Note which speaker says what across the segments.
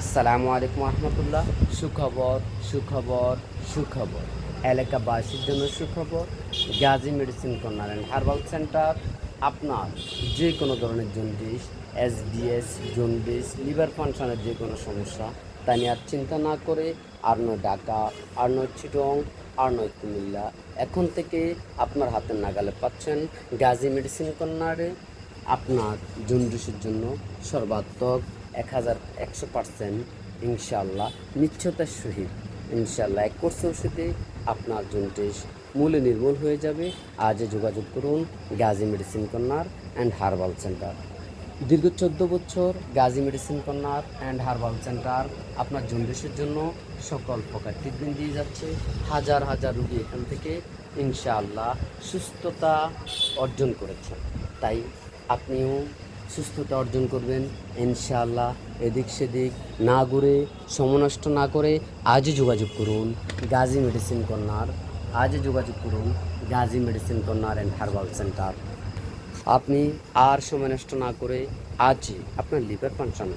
Speaker 1: আসসালামু আলাইকুম রহমতুল্লাহ সুখবর সুখবর সুখবর। এলাকাবাসীর জন্য সুখবর Gazi medicine corner and herbal centre আপনার যে কোনো ধরনের জন্ডিস এসবিএস জন্ডিস লিভার ফাংশনের যে কোনো সমস্যা তা নিয়ে আর চিন্তা না করে আর নয় ঢাকা আর নয় চিটং আর নয় কুমিল্লা। এখন থেকে আপনার হাতের নাগালে পাচ্ছেন গাজী মেডিসিন কর্নারে আপনার জন্ডিসের জন্য সর্বাত্মক এক হাজার একশো পার্সেন্ট ইনশাল্লাহ নিশ্চয়তার সহিত। ইনশাল্লাহ এক কোর্স ওষুধে আপনার জন্ডিস মূলে নির্মূল হয়ে যাবে। আজই যোগাযোগ করুন Gazi medicine corner and herbal centre. দীর্ঘ চোদ্দ বছর Gazi medicine corner and herbal centre আপনার জন্ডিসের জন্য সকল প্রকার ট্রিটমেন্ট দিয়ে যাচ্ছে। হাজার হাজার রুগী এখান থেকে ইনশাআল্লাহ সুস্থতা অর্জন করেছেন। তাই আপনিও সুস্থতা অর্জন করবেন। ইনশাআল্লাহ এদিক সেদিক না ঘুরে, সমনষ্ট না করে আজই যোগাযোগ করুন গাজী মেডিসিন কর্নার। আজই যোগাযোগ করুন Gazi medicine corner and herbal centre. আপনি আর সময় নষ্ট না করে আজই আপনার লিভার ফাংশন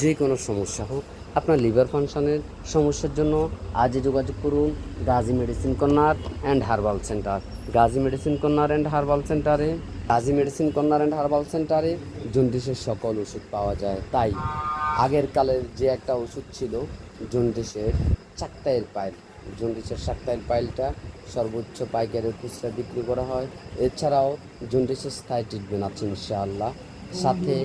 Speaker 1: যে কোনো সমস্যা হোক আপনার লিভার ফাংশনের সমস্যার জন্য আজই যোগাযোগ করুন Gazi medicine corner and herbal centre Gazi medicine corner and herbal সেন্টারে Gazi medicine corner and herbal সেন্টারে জন্ডিসের সকল ওষুধ পাওয়া যায়। তাই আগের কালের যে একটা ওষুধ ছিল জন্ডিসের চাকতাইয়ের পাইল। জন্ডিসের সাক্তাইল পাইলটা সর্বোচ্চ পাইকারের খুচরা বিক্রি করা হয়। এছাড়াও জন্ডিসের স্থায়ী ট্রিটমেন্ট আছে ইনশাআল্লাহ। সাথে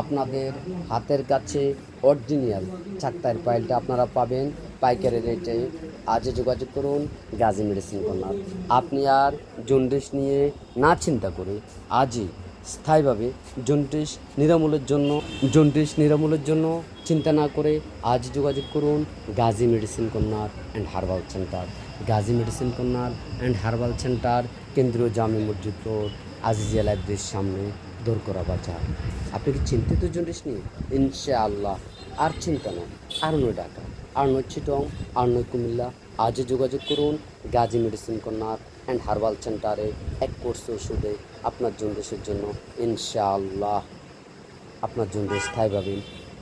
Speaker 1: আপনাদের হাতের কাছে অরিজিনাল চাক্তাইয়ের পাইলটা আপনারা পাবেন। পাইকারি রেটে আজই যোগাযোগ করুন, গাজী মেডিসিন কর্নার। আপনি আর জন্ডিস নিয়ে না চিন্তা করে আজই স্থায়ীভাবে জন্ডিস নিরামূলের জন্য, জন্ডিস নিরামূলের জন্য চিন্তা না করে আজ যোগাযোগ করুন, Gazi medicine corner and herbal centre. Gazi medicine corner and herbal centre, কেন্দ্রীয় জামি মসজিদ রোড, আজিজিয়া লাইব্রেরির সামনে। দোরকরা বাজার আপনি কি চিন্তিত জন্ডিস নিয়ে? ইনশাআল্লাহ। আর চিন্তা নয়। আর নয় ডাকা আর নয় চিটং। আর নয় কুমিল্লা। আজও যোগাযোগ করুন। Gazi medicine corner and herbal সেন্টারে এক কোর্স ওষুধে আপনার জন্ডিসের জন্য ইনশাআল্লাহ আপনার জন্য স্থায়ীভাবে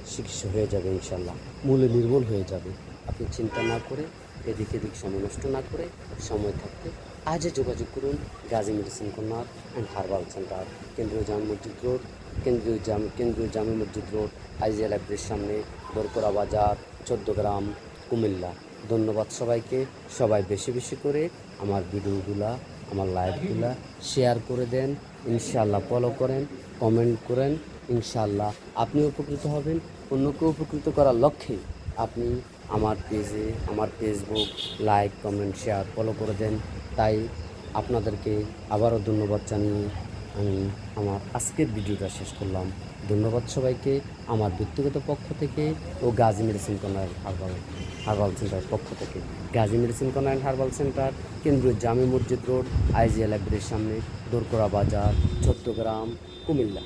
Speaker 1: চিকিৎসা হয়ে যাবে ইনশাল্লাহ মূলে নির্মূল হয়ে যাবে। আপনি চিন্তা না করে এদিক এদিক সময় নষ্ট না করে সময় থাকতে আজই যোগাযোগ করুন Gazi medicine corner and herbal centre, কেন্দ্রীয় জামে মসজিদ রোড, কেন্দ্রীয় জাম, কেন্দ্রীয় জামে মসজিদ রোড আইজিয়া লাইব্রেরির সামনে দরকরা বাজার, চোদ্দ গ্রাম, কুমিল্লা। ধন্যবাদ সবাইকে। সবাই বেশি বেশি করে আমার ভিডিওগুলা, আমার লাইভগুলা শেয়ার করে দেন ইনশাল্লাহ ফলো করেন কমেন্ট করেন ইনশাল্লাহ আপনি উপকৃত হবেন অন্যকে উপকৃত করার লক্ষ্যে আপনি আমার পেজে, আমার Facebook like comment share follow করে দেন। তাই আপনাদেরকে আবারও ধন্যবাদ জানিয়ে আমি আমার আজকের ভিডিওটা শেষ করলাম। ধন্যবাদ সবাইকে আমার ব্যক্তিগত পক্ষ থেকে ও Gazi medicine corner herbal herbal centre পক্ষ থেকে। Gazi medicine corner herbal centre, কেন্দ্রীয় জামে মসজিদ রোড, আইজিএল লাইব্রেরির সামনে, দোরকোড়া বাজার, চট্টগ্রাম, কুমিল্লা।